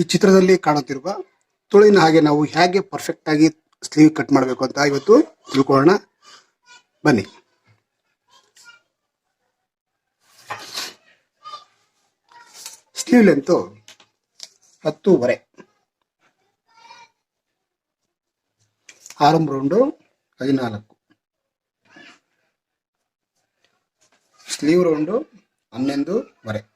ಈ ಚಿತ್ರದಲ್ಲಿ ಕಾಣುತ್ತಿರುವ ತುಳಿನ ಹಾಗೆ ನಾವು ಹೇಗೆ ಪರ್ಫೆಕ್ಟ್ ಆಗಿ ಸ್ಲೀವ್ ಕಟ್ ಮಾಡಬೇಕು ಅಂತ ಇವತ್ತು ತಿಳ್ಕೊಳ್ಳೋಣ. ಬನ್ನಿ. ಸ್ಲೀವ್ ಲೆಂತು ಹತ್ತೂವರೆ. ಆರಂಭ ರೌಂಡು ಹದಿನಾಲ್ಕು. ಸ್ಲೀವ್ ರೌಂಡು ಹನ್ನೊಂದುವರೆ.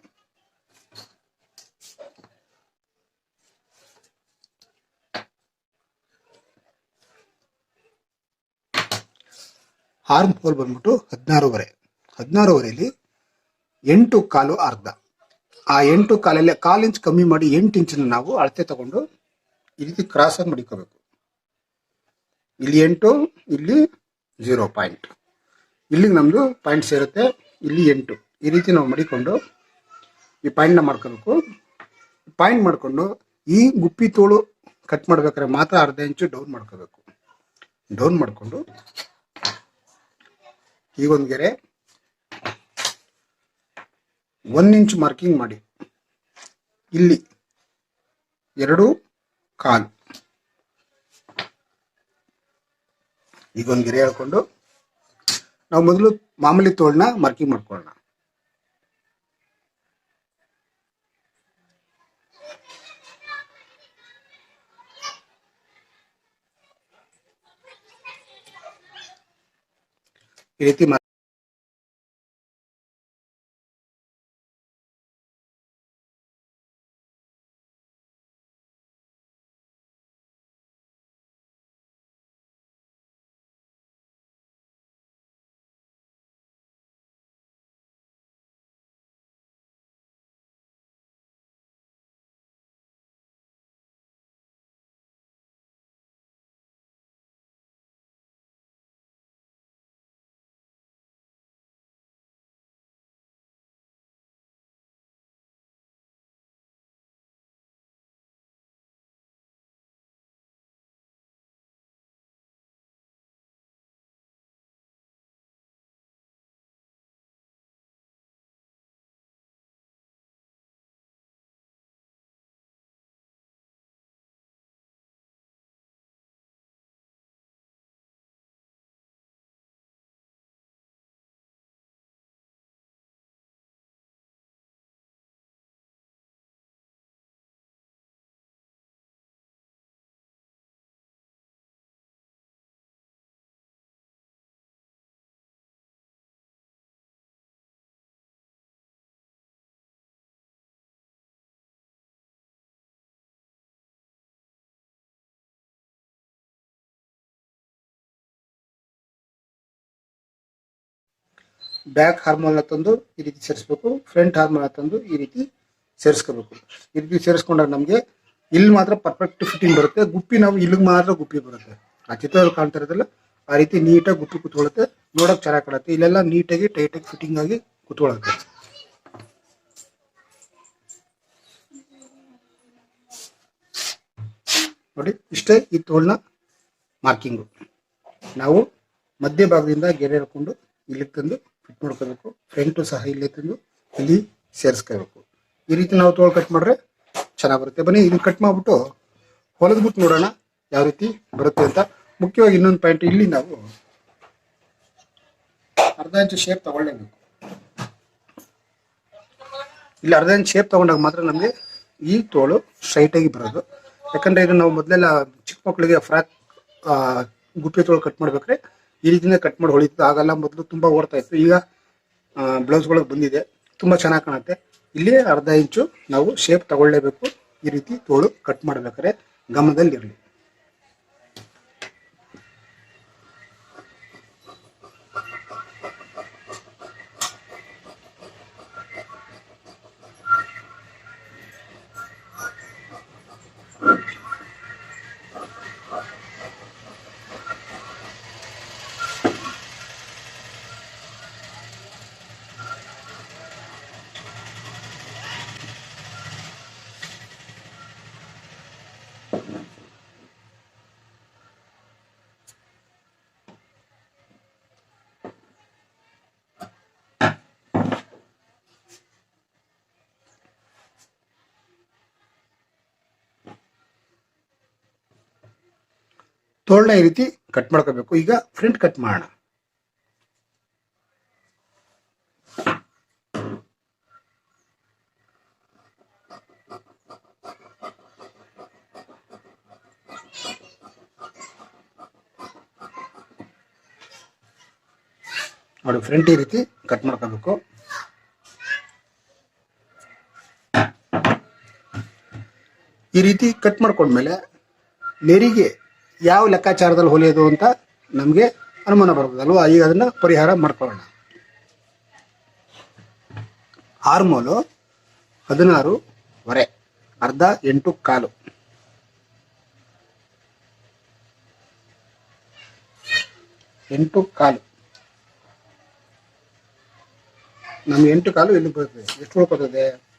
ಆರ್ಮ್ ಹೋಲ್ ಬಂದ್ಬಿಟ್ಟು ಹದಿನಾರೂವರೆ. ಹದಿನಾರೂವರೆಯಲ್ಲಿ ಎಂಟು ಕಾಲು ಅರ್ಧ. ಆ ಎಂಟು ಕಾಲಲ್ಲಿ ಕಾಲು ಇಂಚ್ ಕಮ್ಮಿ ಮಾಡಿ ಎಂಟು ಇಂಚಿನ ನಾವು ಅಳತೆ ತಗೊಂಡು ಈ ರೀತಿ ಕ್ರಾಸ್ ಆಗಿ ಮಡಿಕೋಬೇಕು. ಇಲ್ಲಿ ಎಂಟು, ಇಲ್ಲಿ ಜೀರೋ ಪಾಯಿಂಟ್ ಇಲ್ಲಿಗೆ ನಮ್ಮದು ಪಾಯಿಂಟ್ ಸೇರುತ್ತೆ, ಇಲ್ಲಿ ಎಂಟು. ಈ ರೀತಿ ನಾವು ಮಡಿಕೊಂಡು ಈ ಪಾಯಿಂಟ್ನ ಮಾಡ್ಕೋಬೇಕು. ಪಾಯಿಂಟ್ ಮಾಡಿಕೊಂಡು ಈ ಗುಪ್ಪಿ ತೋಳು ಕಟ್ ಮಾಡ್ಬೇಕಾದ್ರೆ ಮಾತ್ರ ಅರ್ಧ ಇಂಚು ಡೌನ್ ಮಾಡ್ಕೋಬೇಕು. ಡೌನ್ ಮಾಡಿಕೊಂಡು ಈಗೊಂದು ಗೆರೆ. ಒನ್ ಇಂಚ್ ಮಾರ್ಕಿಂಗ್ ಮಾಡಿ. ಇಲ್ಲಿ ಎರಡು ಕಾಲು. ಈಗೊಂದು ಗೆರೆ ಹೇಳ್ಕೊಂಡು ನಾವು ಮೊದಲು ಮಾಮೂಲಿ ತೋಳನ್ನ ಮಾರ್ಕಿಂಗ್ ಮಾಡ್ಕೊಳ್ಳೋಣ. ಈ ಬ್ಯಾಕ್ ಹಾರ್ಮೋನ್ ತಂದು ಈ ರೀತಿ ಸೇರಿಸ್ಬೇಕು, ಫ್ರಂಟ್ ಹಾರ್ಮೋನ್ ತಂದು ಈ ರೀತಿ ಸೇರಿಸ್ಕೋಬೇಕು. ಈ ರೀತಿ ಸೇರಿಸ್ಕೊಂಡಾಗ ನಮಗೆ ಇಲ್ಲಿ ಮಾತ್ರ ಪರ್ಫೆಕ್ಟ್ ಫಿಟ್ಟಿಂಗ್ ಬರುತ್ತೆ, ಗುಪ್ಪಿ ನಾವು ಇಲ್ಲಿಗೆ ಮಾತ್ರ ಗುಪ್ಪಿ ಬರುತ್ತೆ. ಆ ಚಿತ್ರದಲ್ಲಿ ಕಾಣ್ತಾ ಇರೋದಲ್ಲ ಆ ರೀತಿ ನೀಟಾಗಿ ಗುಪ್ಪಿ ಕುತ್ಕೊಳ್ಳುತ್ತೆ ನೋಡೋಕೆ ಚೆನ್ನಾಗಿ ಕಾಣುತ್ತೆ. ಇಲ್ಲೆಲ್ಲ ನೀಟಾಗಿ ಟೈಟಾಗಿ ಫಿಟ್ಟಿಂಗ್ ಆಗಿ ಕುತ್ಕೊಳ್ಳುತ್ತೆ ನೋಡಿ, ಇಷ್ಟೇ ಈ ತೋಳ್ನ ಮಾರ್ಕಿಂಗು ನಾವು ಮಧ್ಯ ಭಾಗದಿಂದ ಗೆರೆ ಹಿಡ್ಕೊಂಡು ಇಲ್ಲಿಗೆ ತಂದು ಫಿಟ್ ಮಾಡ್ಕೋಬೇಕು. ಫ್ರಂಟು ಸಹ ಇಲ್ಲಿ ತಂದು ಇಲ್ಲಿ ಸೇರಿಸ್ಕೋಬೇಕು. ಈ ರೀತಿ ನಾವು ತೋಳು ಕಟ್ ಮಾಡಿದ್ರೆ ಚೆನ್ನಾಗಿ ಬರುತ್ತೆ. ಬನ್ನಿ ಇದನ್ನ ಕಟ್ ಮಾಡ್ಬಿಟ್ಟು ಹೊಲದ್ಬಿಟ್ಟು ನೋಡೋಣ ಯಾವ ರೀತಿ ಬರುತ್ತೆ ಅಂತ. ಮುಖ್ಯವಾಗಿ ಇನ್ನೊಂದು ಪಾಯಿಂಟ್ ಇಲ್ಲಿ ನಾವು ಅರ್ಧ ಇಂಚು ಶೇಪ್ ತಗೊಳ್ಳೇಬೇಕು ಇಲ್ಲಿ ಅರ್ಧ ಇಂಚು ಶೇಪ್ ತಗೊಂಡಾಗ ಮಾತ್ರ ನಮಗೆ ಈ ತೋಳು ಸ್ಟ್ರೈಟ್ ಆಗಿ ಬರೋದು. ಯಾಕಂದ್ರೆ ಇದು ನಾವು ಮೊದಲೆಲ್ಲ ಚಿಕ್ಕ ಮಕ್ಕಳಿಗೆ ಫ್ರಾಕ್ ಗುಪ್ಪೆ ತೋಳು ಕಟ್ ಮಾಡ್ಬೇಕಾದ್ರೆ ಈ ರೀತಿನೇ ಕಟ್ ಮಾಡಿ ಹೊಳಿತು ಆಗಲ್ಲ ಮೊದಲು ತುಂಬಾ ಓಡ್ತಾ ಇತ್ತು. ಈಗ ಬ್ಲೌಸ್ಗಳಿಗೆ ಬಂದಿದೆ. ತುಂಬಾ ಚೆನ್ನಾಗಿ ಕಾಣುತ್ತೆ. ಇಲ್ಲಿ ಅರ್ಧ ಇಂಚು ನಾವು ಶೇಪ್ ತಗೊಳ್ಳೇಬೇಕು. ಈ ರೀತಿ ತೋಳು ಕಟ್ ಮಾಡ್ಬೇಕಾದ್ರೆ ಗಮನದಲ್ಲಿ ಇರಲಿ ತೋಳ್ನ ಈ ರೀತಿ ಕಟ್ ಮಾಡ್ಕೋಬೇಕು. ಈಗ ಫ್ರಂಟ್ ಕಟ್ ಮಾಡೋಣ. ನೋಡಿ ಫ್ರಂಟ್ ಈ ರೀತಿ ಕಟ್ ಮಾಡ್ಕೋಬೇಕು. ಈ ರೀತಿ ಕಟ್ ಮಾಡ್ಕೊಂಡ್ಮೇಲೆ ನೆರಿಗೆ ಯಾವ ಲೆಕ್ಕಾಚಾರದಲ್ಲಿ ಹೊಲಿಯೋದು ಅಂತ ನಮಗೆ ಅನುಮಾನ ಬರ್ಬೋದಲ್ವಾ ಈಗ ಅದನ್ನು ಪರಿಹಾರ ಮಾಡ್ಕೊಳ್ಳೋಣ. ಆರ್ಮೋಲು ಹದಿನಾರು ವರೆ, ಅರ್ಧ ಎಂಟು ಕಾಲು. ಎಂಟು ಕಾಲು. ನಮ್ಗೆ ಎಂಟು ಕಾಲು ಎಲ್ಲಿ ಬರ್ತದೆ ಎಷ್ಟು ಉಳ್ಕೊತದೆ?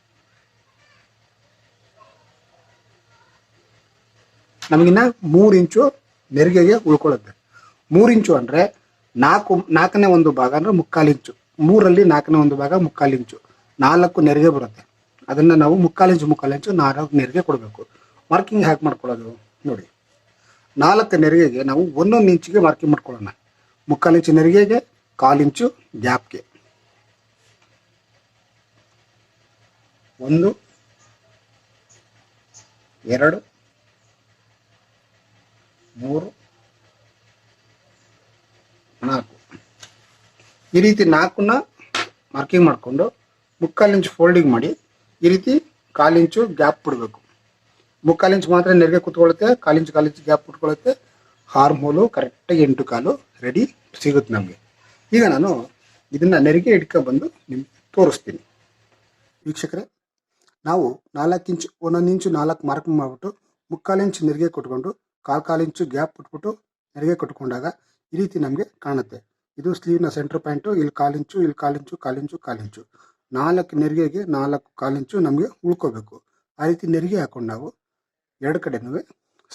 ನಮಗಿನ್ನ ಮೂರು ಇಂಚು ನೆರಿಗೆಗೆ ಉಳ್ಕೊಳ್ಳುತ್ತೆ. ಮೂರು ಇಂಚು ಅಂದರೆ ನಾಲ್ಕು, ನಾಲ್ಕನೇ ಒಂದು ಭಾಗ ಅಂದರೆ ಮುಕ್ಕಾಲು ಇಂಚು. ಮೂರಲ್ಲಿ ನಾಲ್ಕನೇ ಒಂದು ಭಾಗ ಮುಕ್ಕಾಲು ಇಂಚು. ನಾಲ್ಕು ನೆರಿಗೆ ಬರುತ್ತೆ. ಅದನ್ನು ನಾವು ಮುಕ್ಕಾಲು ಇಂಚು ಮುಕ್ಕಾಲು ಇಂಚು ನಾಲ್ಕು ನೆರಿಗೆ ಕೊಡಬೇಕು. ಮಾರ್ಕಿಂಗ್ ಹ್ಯಾಕ್ ಮಾಡ್ಕೊಳ್ಳೋದು? ನೋಡಿ. ನಾಲ್ಕು ನೆರಿಗೆಗೆ ನಾವು ಒಂದೊಂದು ಇಂಚಿಗೆ ಮಾರ್ಕಿಂಗ್ ಮಾಡ್ಕೊಳ್ಳೋಣ. ಮುಕ್ಕಾಲು ಇಂಚು ನೆರಿಗೆಗೆ, ಕಾಲು ಇಂಚು ಗ್ಯಾಪ್ಗೆ. ಒಂದು, ಎರಡು ಮೂರು, ನಾಲ್ಕು. ಈ ರೀತಿ ನಾಲ್ಕನ್ನ ಮಾರ್ಕಿಂಗ್ ಮಾಡಿಕೊಂಡು ಮುಕ್ಕಾಲು ಇಂಚು ಫೋಲ್ಡಿಂಗ್ ಮಾಡಿ ಈ ರೀತಿ ಕಾಲು ಇಂಚು ಗ್ಯಾಪ್ ಬಿಡಬೇಕು. ಮುಕ್ಕಾಲು ಇಂಚು ಮಾತ್ರ ನೆರಿಗೆ ಕೂತ್ಕೊಳ್ಳುತ್ತೆ, ಕಾಲು ಇಂಚು ಕಾಲು ಇಂಚು ಗ್ಯಾಪ್ ಬಿಟ್ಕೊಳ್ಳುತ್ತೆ. ಹಾರ್ಮ್ ಹೋಲು ಕರೆಕ್ಟಾಗಿ ಎಂಟು ಕಾಲು ರೆಡಿ ಸಿಗುತ್ತೆ ನಮಗೆ. ಈಗ ನಾನು ಇದನ್ನು ನೆರಿಗೆ ಇಟ್ಕೊಂಡ್ಬಂದು ನಿಮ್ಗೆ ತೋರಿಸ್ತೀನಿ. ವೀಕ್ಷಕರೇ, ನಾವು ನಾಲ್ಕು ಇಂಚು, ಒಂದೊಂದು ಇಂಚು ನಾಲ್ಕು ಮಾರ್ಕಿಂಗ್ ಮಾಡಿಬಿಟ್ಟು ಮುಕ್ಕಾಲು ಇಂಚು ನೆರಿಗೆ ಕೊಟ್ಕೊಂಡು ಕಾಲು ಕಾಲು ಇಂಚು ಗ್ಯಾಪ್ ಬಿಟ್ಬಿಟ್ಟು ನೆರಿಗೆ ಕಟ್ಕೊಂಡಾಗ ಈ ರೀತಿ ನಮಗೆ ಕಾಣುತ್ತೆ. ಇದು ಸ್ಲೀವ್ನ ಸೆಂಟ್ರ್ ಪಾಯಿಂಟು, ಇಲ್ಲಿ ಕಾಲಿಂಚು ಇಲ್ಲಿ ಕಾಲಿಂಚು ಕಾಲಿಂಚು ಇಂಚು, ಕಾಲು ಇಂಚು. ನಾಲ್ಕು ನೆರಿಗೆಗೆ ನಾಲ್ಕು ಕಾಲಿಂಚು ನಮಗೆ ಉಳ್ಕೋಬೇಕು. ಆ ರೀತಿ ನೆರಿಗೆ ಹಾಕೊಂಡು ನಾವು ಎರಡು ಕಡೆನೂ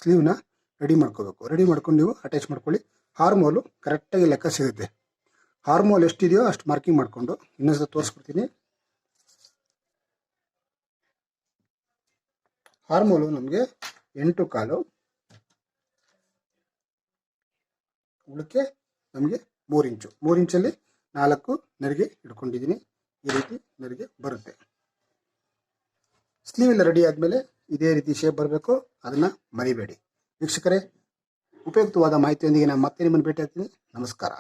ಸ್ಲೀವ್ನ ರೆಡಿ ಮಾಡ್ಕೋಬೇಕು. ರೆಡಿ ಮಾಡ್ಕೊಂಡು ನೀವು ಅಟ್ಯಾಚ್ ಮಾಡ್ಕೊಳ್ಳಿ. ಹಾರ್ಮೋಲು ಕರೆಕ್ಟಾಗಿ ಲೆಕ್ಕ ಸಿಗುತ್ತೆ. ಹಾರ್ಮೋಲ್ ಎಷ್ಟಿದೆಯೋ ಅಷ್ಟು ಮಾರ್ಕಿಂಗ್ ಮಾಡಿಕೊಂಡು ಇನ್ನೊಂದ್ಸಲ ತೋರಿಸ್ಬಿಡ್ತೀನಿ. ಹಾರ್ಮೋಲು ನಮಗೆ ಎಂಟು ಕಾಲು ಉಳಕ್ಕೆ ನಮಗೆ ಮೂರು ಇಂಚು. ಮೂರು ಇಂಚಲ್ಲಿ ನಾಲ್ಕು ನೆರಿಗೆ ಇಟ್ಕೊಂಡಿದ್ದೀನಿ ಈ ರೀತಿ ನೆರಿಗೆ ಬರುತ್ತೆ. ಸ್ಲೀವ್ ಎಲ್ಲ ರೆಡಿ ಆದಮೇಲೆ ಇದೇ ರೀತಿ ಶೇಪ್ ಬರಬೇಕು. ಅದನ್ನು ಮರಿಬೇಡಿ. ವೀಕ್ಷಕರೇ, ಉಪಯುಕ್ತವಾದ ಮಾಹಿತಿಯೊಂದಿಗೆ ನಾನು ಮತ್ತೆ ನಿಮ್ಮನ್ನು ಭೇಟಿ ಆಗ್ತೀನಿ. ನಮಸ್ಕಾರ.